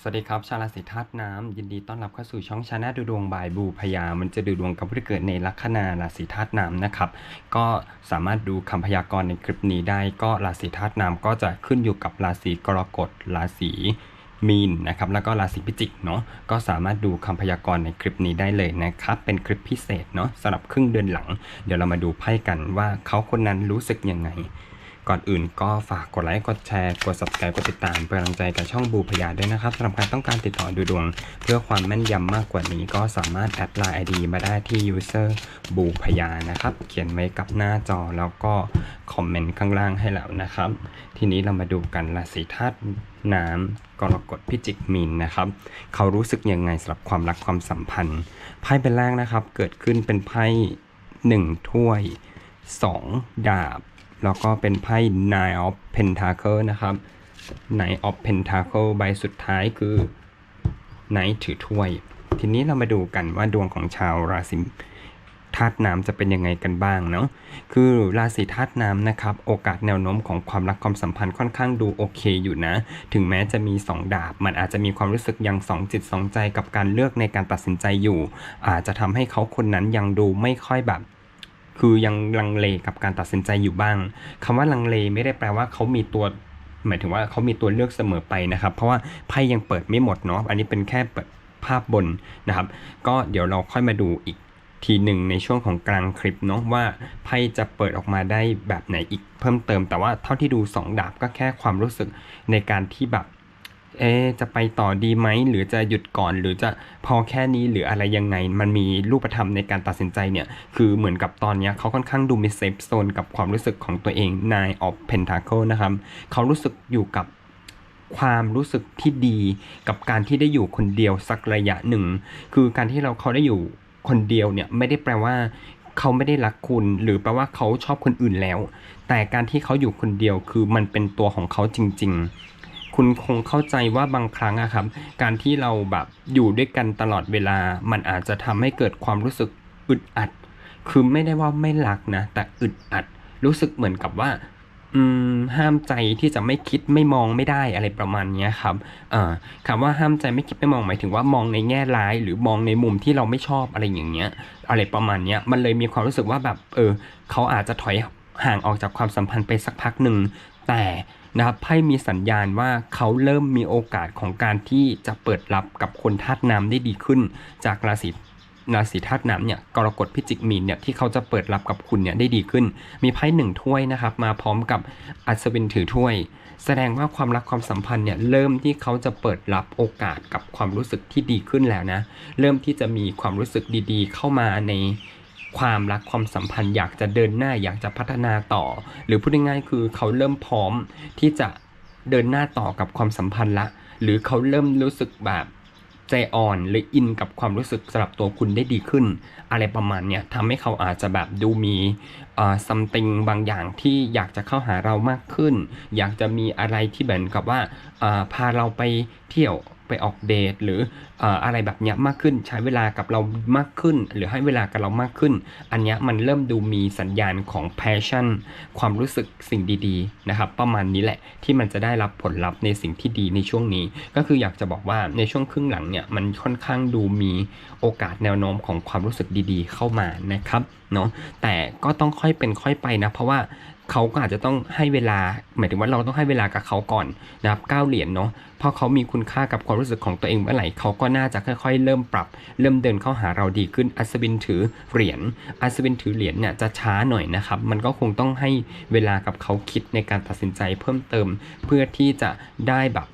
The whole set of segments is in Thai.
สวัสดีครับ ชาวราศีธาตุน้ำยินดีต้อนรับเข้าสู่ช่องชาแนลดูดวงบายบูพยา มันจะดูดวงกับผู้ที่เกิดในลัคนาราศีธาตุน้ำนะครับ ก็สามารถดูคำพยากรณ์ในคลิปนี้ได้ ก็ราศีธาตุน้ำก็จะขึ้นอยู่กับราศีกรกฎราศีมีนนะครับแล้วก็ราศีพิจิกเนาะก็สามารถดูคำพยากรณ์ในคลิปนี้ได้เลยนะครับ เป็นคลิปพิเศษเนาะสำหรับครึ่งเดือนหลัง เดี๋ยวเรามาดูไพ่กันว่าเขาคนนั้นรู้สึกยังไง ก่อนอื่นก็ฝากกดไลค์ กดแชร์ กด subscribe กดติดตามเป็นกำลังใจกับช่องบูพยาด้วยนะครับสำหรับใครต้องการติดต่อดูดวง เพื่อความแม่นยำมากกว่านี้ก็สามารถแอดไลน์ ID มาได้ที่ user บูพยานะครับ เขียนไว้กับหน้าจอแล้วก็คอมเมนต์ข้างล่างให้แล้วนะครับ ทีนี้เรามาดูกันราศีธาตุน้ำกรกฎพิจิกมีนนะครับ เขารู้สึกยังไงสำหรับความรักความสัมพันธ์ไพ่เป็นแรกนะครับ เกิดขึ้นเป็นไพ่หนึ่งถ้วย2ดาบ แล้วก็เป็นไพ่ Nine of Pentacle นะครับ Nine of Pentacle ใบสุดท้ายคือ Knight ถือถ้วย ทีนี้เรามาดูกันว่าดวงของชาวราศีธาตุน้ำจะเป็นยังไงกันบ้างเนาะ คือราศีธาตุน้ำนะครับ โอกาสแนวโน้มของความรักความสัมพันธ์ค่อนข้างดูโอเคอยู่นะ ถึงแม้จะมี 2 ดาบ มันอาจจะมีความรู้สึกยังสองจิตสองใจกับการเลือกในการตัดสินใจอยู่ อาจจะทำให้เขาคนนั้นยังดูไม่ค่อยแบบ คือยังลังเลกับการตัดสินใจอยู่บ้างคำว่าลังเลไม่ได้แปลว่าเขามีตัวหมายถึงว่าเขามีตัวเลือกเสมอไปนะครับ เพราะว่าไพ่ยังเปิดไม่หมดเนาะอันนี้เป็นแค่เปิดภาพบนนะครับ ก็เดี๋ยวเราค่อยมาดูอีกทีหนึ่งในช่วงของกลางคลิปเนาะว่าไพ่จะเปิดออกมาได้แบบไหนอีกเพิ่มเติม แต่ว่าเท่าที่ดู 2 ดาบก็แค่ความรู้สึกในการที่แบบ เอ๊จะไปต่อดีไหมหรือจะหยุดก่อน หรือจะพอแค่นี้หรืออะไรยังไง มันมีรูปธรรมในการตัดสินใจเนี่ยคือเหมือนกับตอนเนี้ยเขาค่อนข้างดูมีเซฟโซนกับความรู้สึกของตัวเอง Nine of Pentacle นะครับเขารู้สึกอยู่กับความรู้สึกที่ดีกับการที่ได้อยู่คนเดียวสักระยะหนึ่ง คือการที่เราเขาได้อยู่คนเดียวเนี่ยไม่ได้แปลว่าเขาไม่ได้รักคุณ หรือแปลว่าเขาชอบคนอื่นแล้ว แต่การที่เขาอยู่คนเดียวคือมันเป็นตัวของเขาจริง ๆ คุณคงเข้าใจว่าบางครั้งอะครับ การที่เราแบบอยู่ด้วยกันตลอดเวลา มันอาจจะทำให้เกิดความรู้สึกอึดอัด คือไม่ได้ว่าไม่รักนะ แต่อึดอัด รู้สึกเหมือนกับว่า อืม ห้ามใจที่จะไม่คิดไม่มองไม่ได้อะไรประมาณนี้ครับอ่อคำว่าห้ามใจไม่คิดไม่มองหมายถึงว่ามองในแง่ร้าย หรือมองในมุมที่เราไม่ชอบอะไรอย่างเงี้ย อะไรประมาณนี้มันเลยมีความรู้สึกว่าแบบ เออ เขาอาจจะถอยห่างออกจากความสัมพันธ์ไปสักพักหนึ่ง แต่ นะครับไพ่มีสัญญาณว่าเขาเริ่มมีโอกาสของการที่จะเปิดรับกับคนธาตุน้ำได้ดีขึ้น จากราศีราศีธาตุน้ำเนี่ยกรกฎพิจิกมีนเนี่ยที่เขาจะเปิดรับกับคุณเนี่ยได้ดีขึ้น มีไพ่หนึ่งถ้วยนะครับมาพร้อมกับอัศวินถือถ้วย แสดงว่าความรักความสัมพันธ์เนี่ยเริ่มที่เขาจะเปิดรับโอกาสกับความรู้สึกที่ดีขึ้นแล้วนะ เริ่มที่จะมีความรู้สึกดีๆ เข้ามาใน ความรักความสัมพันธ์อยากจะเดินหน้าอยากจะพัฒนาต่อ หรือพูดง่ายๆคือเขาเริ่มพร้อมที่จะเดินหน้าต่อกับความสัมพันธ์ละ หรือเขาเริ่มรู้สึกแบบใจอ่อนหรืออินกับความรู้สึกสำหรับตัวคุณได้ดีขึ้น อะไรประมาณเนี้ยทำให้เขาอาจจะแบบดูมีเอ่อ something บางอย่างที่อยากจะเข้าหาเรามากขึ้น อยากจะมีอะไรที่เหมือนกับว่าเอ่อพาเราไปเที่ยว ไปออกเดทหรืออะไรแบบนี้มากขึ้นใช้เวลากับเรามากขึ้น หรือให้เวลากับเรามากขึ้น อันนี้มันเริ่มดูมีสัญญาณของ passion ความรู้สึกสิ่งดีๆนะครับประมาณนี้แหละที่มันจะได้รับผลลัพธ์ในสิ่งที่ดีในช่วงนี้ ก็คืออยากจะบอกว่าในช่วงครึ่งหลังเนี่ยมันค่อนข้างดูมีโอกาสแนวโน้มของความรู้สึกดีๆ เข้ามานะครับเนาะแต่ก็ต้องค่อยเป็นค่อยไปนะเพราะว่า เขาก็อาจจะต้องให้เวลา หมายถึงว่าเราต้องให้เวลากับเขาก่อนนะครับเก้าเหรียญเนาะเพราะเขามีคุณค่ากับความรู้สึกของตัวเองเมื่อไหร่เขาก็น่าจะค่อยๆ เริ่มปรับ เริ่มเดินเข้าหาเราดีขึ้นอัศวินถือเหรียญอัศวินถือเหรียญเนี่ยจะช้าหน่อยนะครับ มันก็คงต้องให้เวลากับเขาคิดในการตัดสินใจเพิ่มเติม เพื่อที่จะได้แบบ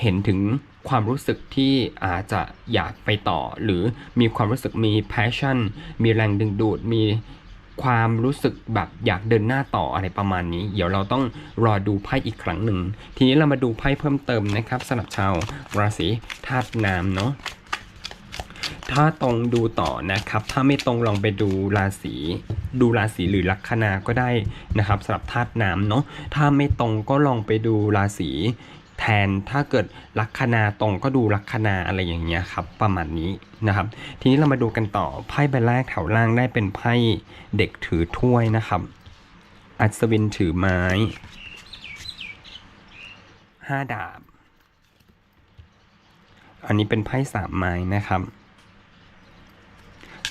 เห็นถึงความรู้สึกที่อาจจะอยากไปต่อ หรือมีความรู้สึกมี passion มีแรงดึงดูดมี ความรู้สึกแบบอยากเดินหน้าต่ออะไรประมาณนี้ เดี๋ยวเราต้องรอดูไพ่อีกครั้งหนึ่ง ทีนี้เรามาดูไพ่เพิ่มเติมนะครับสำหรับชาวราศีธาตุน้ำเนาะถ้าตรงดูต่อนะครับ ถ้าไม่ตรงลองไปดูราศีดูราศีหรือลัคนาก็ได้นะครับสำหรับธาตุน้ำเนาะถ้าไม่ตรงก็ลองไปดูราศี แทนถ้าเกิดลัคนาตรงก็ดูลัคนาอะไรอย่างเงี้ยครับประมาณนี้นะครับ ทีนี้เรามาดูกันต่อไพ่ใบแรกแถวล่างได้เป็นไพ่เด็กถือถ้วยนะครับ อัศวินถือไม้ห้าดาบ อันนี้เป็นไพ่สามไม้นะครับ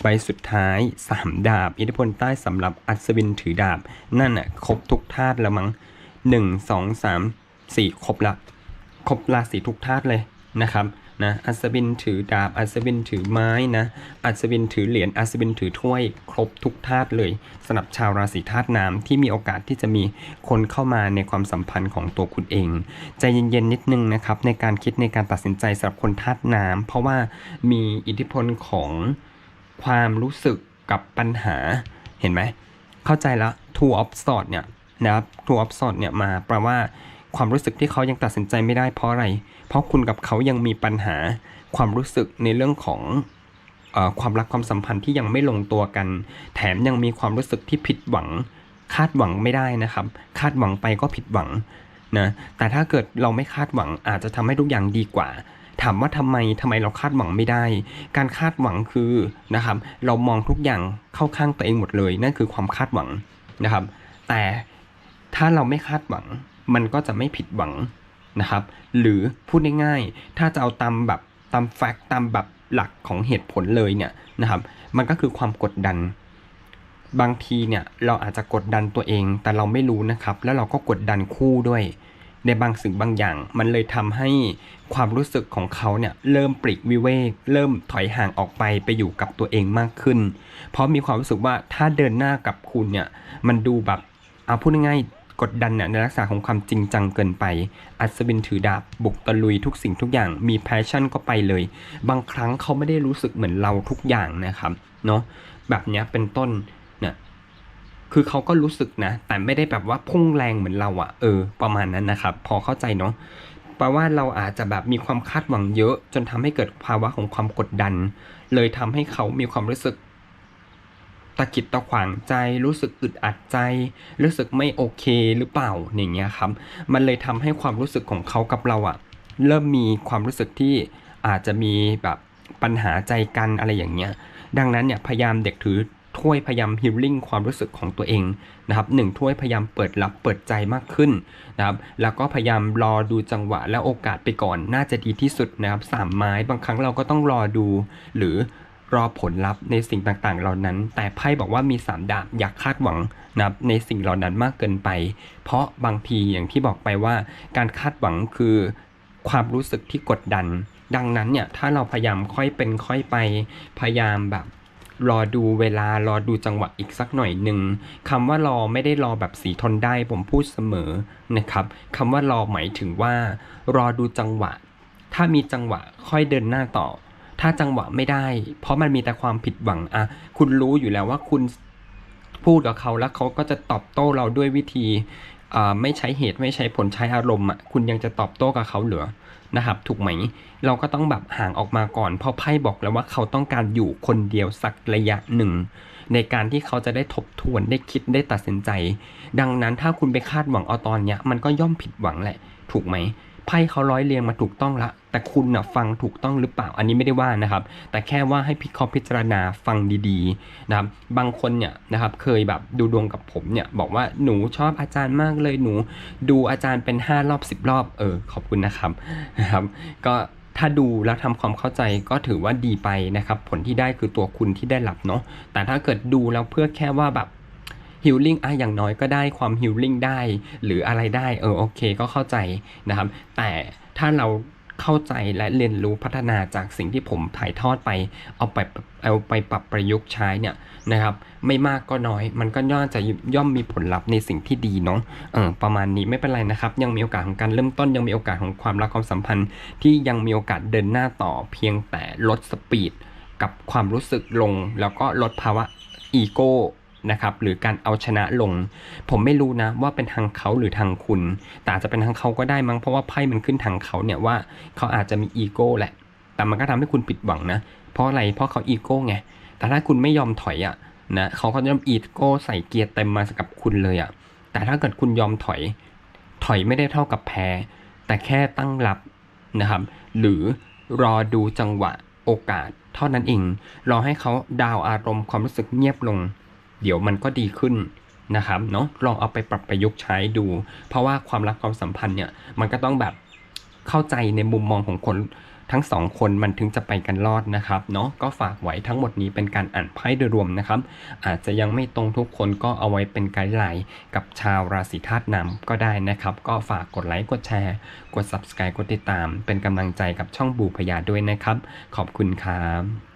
ใบสุดท้ายสามดาบ อิทธิพลใต้สำหรับอัศวินถือดาบ นั่นน่ะครบทุกธาตุแล้วมั้งหนึ่งสองสามสี่ครบละ ครบราศีทุกธาตุเลยนะครับนะอัศวินถือดาบ อัศวินถือไม้นะอัศวินถือเหรียญอัศวินถือถ้วย ครบทุกธาตุเลยสำหรับชาวราศีธาตุน้ำที่มีโอกาสที่จะมีคนเข้ามาในความสัมพันธ์ของตัวคุณเอง ใจเย็นๆนิดนึงนะครับในการคิดในการตัดสินใจสำหรับคนธาตุน้ำเพราะว่ามีอิทธิพลของความรู้สึกกับปัญหาเห็นไหมเข้าใจแล้ว two of swords เนี่ยนะครับ two of swords เนี่ยมาแปลว่า ความรู้สึกที่เขายังตัดสินใจไม่ได้เพราะอะไร เพราะคุณกับเขายังมีปัญหาความรู้สึกในเรื่องของอความรักความสัมพันธ์ที่ยังไม่ลงตัวกัน แถมยังมีความรู้สึกที่ผิดหวัง คาดหวังไม่ได้นะครับ คาดหวังไปก็ผิดหวังนะแต่ถ้าเกิดเราไม่คาดหวังอาจจะทำให้ทุกอย่างดีกว่า ถามว่าทำไมทำไมเราคาดหวังไม่ได้ การคาดหวังคือนะครับ เรามองทุกอย่างเข้าข้างตัวเองหมดเลย นั่นคือความคาดหวังนะครับ แต่ถ้าเราไม่คาดหวัง มันก็จะไม่ผิดหวังนะครับ หรือพูดง่ายๆ ถ้าจะเอาตามแบบตามแฟกต์ตามแบบหลักของเหตุผลเลยเนี่ยนะครับ มันก็คือความกดดัน บางทีเนี่ยเราอาจจะกดดันตัวเอง แต่เราไม่รู้นะครับ แล้วเราก็กดดันคู่ด้วย ในบางสิ่งบางอย่าง มันเลยทำให้ความรู้สึกของเขาเนี่ยเริ่มปลีกวิเวก เริ่มถอยห่างออกไปไปอยู่กับตัวเองมากขึ้น เพราะมีความรู้สึกว่าถ้าเดินหน้ากับคุณเนี่ย มันดูแบบเอาพูดง่ายๆ กดดันเนี่ยในลักษณะของความจริงจังเกินไป อัศวินถือดาบบุกตะลุยทุกสิ่งทุกอย่าง มีแพชชั่นก็ไปเลย บางครั้งเขาไม่ได้รู้สึกเหมือนเราทุกอย่างนะครับ เนาะแบบเนี้ยเป็นต้นเนี่ยคือเขาก็รู้สึกนะ แต่ไม่ได้แบบว่าพุ่งแรงเหมือนเราอะเออ ประมาณนั้นนะครับ พอเข้าใจเนาะแปลว่าเราอาจจะแบบมีความคาดหวังเยอะ จนทำให้เกิดภาวะของความกดดัน เลยทำให้เขามีความรู้สึก ตะกิดตะขวางใจ รู้สึกอึดอัดใจ รู้สึกไม่โอเคหรือเปล่าอย่างเงี้ยครับ มันเลยทำให้ความรู้สึกของเขากับเราอะเริ่มมีความรู้สึกที่อาจจะมีแบบปัญหาใจกันอะไรอย่างเงี้ย ดังนั้นเนี่ยพยายามเด็กถือถ้วยพยายามฮิลลิ่งความรู้สึกของตัวเองนะครับหนึ่งถ้วยพยายามเปิดรับเปิดใจมากขึ้นนะครับแล้วก็พยายามรอดูจังหวะและโอกาสไปก่อนน่าจะดีที่สุดนะครับสามไม้บางครั้งเราก็ต้องรอดู หรือ รอผลลัพธ์ในสิ่งต่างๆ เหล่านั้น แต่ไพ่บอกว่ามีสามดาบอยากคาดหวังนะครับในสิ่งเหล่านั้นมากเกินไป เพราะบางทีอย่างที่บอกไปว่าการคาดหวังคือความรู้สึกที่กดดัน ดังนั้นเนี่ยถ้าเราพยายามค่อยเป็นค่อยไปพยายามแบบรอดูเวลารอดูจังหวะอีกสักหน่อยหนึ่งคำว่ารอไม่ได้รอแบบสีทนได้ผมพูดเสมอนะครับคำว่ารอหมายถึงว่า รอดูจังหวะ ถ้ามีจังหวะค่อยเดินหน้าต่อ ถ้าจังหวะไม่ได้ เพราะมันมีแต่ความผิดหวังอะคุณรู้อยู่แล้วว่าคุณพูดกับเขาแล้วเขาก็จะตอบโต้เราด้วยวิธีไม่ใช้เหตุไม่ใช้ผลใช้อารมณ์อะคุณยังจะตอบโต้กับเขาเหรือนะครับ ถูกไหม เราก็ต้องแบบห่างออกมาก่อน เพราะไพ่บอกแล้วว่าเขาต้องการอยู่คนเดียวสักระยะหนึ่ง ในการที่เขาจะได้ทบทวนได้คิดได้ตัดสินใจ ดังนั้นถ้าคุณไปคาดหวังเอาตอนเนี้ยมันก็ย่อมผิดหวังแหละ ถูกไหม ไพ่เขาร้อยเรียงมาถูกต้องละ แต่คุณน่ะฟังถูกต้องหรือเปล่าอันนี้ไม่ได้ว่านะครับ แต่แค่ว่าให้พิเคราะห์พิจารณาฟังดีๆนะครับบางคนเนี่ยนะครับเคยแบบดูดวงกับผมเนี่ยบอกว่าหนูชอบอาจารย์มากเลยหนู ดูอาจารย์เป็น 5 รอบ 10 รอบเออขอบคุณนะครับนะครับก็ถ้าดูแล้วทำความเข้าใจก็ถือว่าดีไปนะครับ ผลที่ได้คือตัวคุณที่ได้รับเนาะแต่ถ้าเกิดดูแล้วเพื่อแค่ว่าแบบ ฮิลลิ่งอะอย่างน้อยก็ได้ความฮิลลิ่งได้ หรืออะไรได้เออโอเคก็เข้าใจนะครับ แต่ถ้าเราเข้าใจและเรียนรู้พัฒนาจากสิ่งที่ผมถ่ายทอดไป เอาไปเอาไปปรับประยุกต์ใช้เนี่ยนะครับ ไม่มากก็น้อย มันก็ย่อมจะย่อมมีผลลัพธ์ในสิ่งที่ดีเนาะเออประมาณนี้ไม่เป็นไรนะครับ ยังมีโอกาสของการเริ่มต้นยังมีโอกาสของความรักความสัมพันธ์ ที่ยังมีโอกาสเดินหน้าต่อเพียงแต่ลดสปีดกับความรู้สึกลง แล้วก็ลดภาวะอีโก้ นะครับหรือการเอาชนะลง ผมไม่รู้นะว่าเป็นทางเขาหรือทางคุณ แต่อาจจะเป็นทางเขาก็ได้มั้งเพราะว่าไพ่มันขึ้นทางเขาเนี่ยว่าเขาอาจจะมีอีโก้แหละ แต่มันก็ทำให้คุณผิดหวังนะ เพราะอะไรเพราะเขาอีโก้ไงแต่ถ้าคุณไม่ยอมถอยอะ่ะนะเขาก็จะอีโก้ใส่เกียร์เต็มมากับคุณเลยอะ่ะแต่ถ้าเกิดคุณยอมถอย ถอยไม่ได้เท่ากับแพ้ แต่แค่ตั้งรับนะครับ หรือรอดูจังหวะโอกาสเท่านั้นเอง รอให้เขาดาวอารมณ์ความรู้สึกเงียบลง เดี๋ยวมันก็ดีขึ้นนะครับเนาะลองเอาไปปรับประยุกต์ใช้ดู เพราะว่าความรักความสัมพันธ์เนี่ยมันก็ต้องแบบเข้าใจในมุมมองของคนทั้งสองคนมันถึงจะไปกันรอดนะครับเนาะก็ฝากไว้ทั้งหมดนี้เป็นการอ่านไพ่โดยรวมนะครับ อาจจะยังไม่ตรงทุกคนก็เอาไว้เป็นไกด์ไลน์กับชาวราศีธาตุน้ำก็ได้นะครับ ก็ฝากกดไลค์กดแชร์ กด subscribe กดติดตาม เป็นกำลังใจกับช่องบูพยาด้วยนะครับ ขอบคุณครับ